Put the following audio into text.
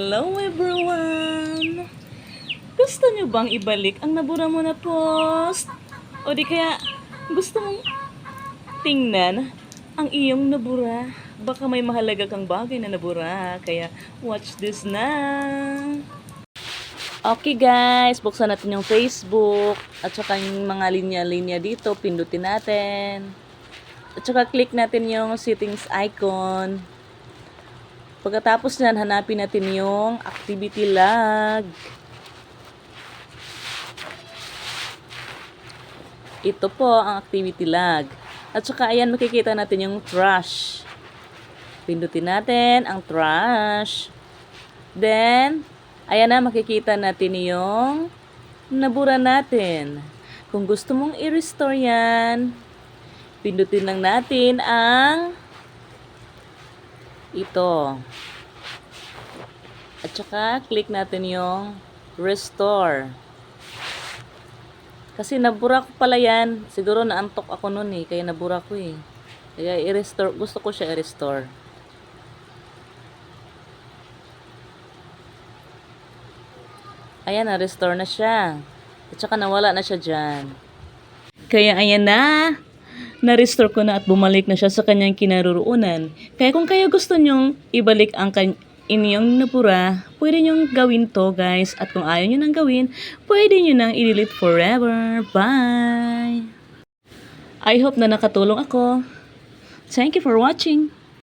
Hello everyone! Gusto niyo bang ibalik ang nabura mo na post? O di kaya gusto mong tingnan ang iyong nabura? Baka may mahalaga kang bagay na nabura. Kaya watch this na! Okay guys, buksan natin yung Facebook at saka yung mga linya-linya dito, pindutin natin. At saka click natin yung settings icon. Pagkatapos nan, hanapin natin yung activity log. Ito po ang activity log. At saka ayan makikita natin yung trash. Pindutin natin ang trash. Then, ayan na makikita natin yung nabura natin. Kung gusto mong i-restore yan, pindutin lang natin ang ito. At saka, click natin yung restore. Kasi nabura ko pala yan. Siguro naantok ako nun eh. Kaya nabura ko eh. Kaya i-restore. Gusto ko siya i-restore. Ayan, na-restore na siya. At saka nawala na siya dyan. Kaya ayan na. Na-restore ko na at bumalik na siya sa kanyang kinaroroonan. Kaya kung kayo gusto nyong ibalik ang kan inyong napura, pwede nyong gawin to guys. At kung ayaw nyo nang gawin, pwede nyo nang i-delete forever. Bye! I hope na nakatulong ako. Thank you for watching.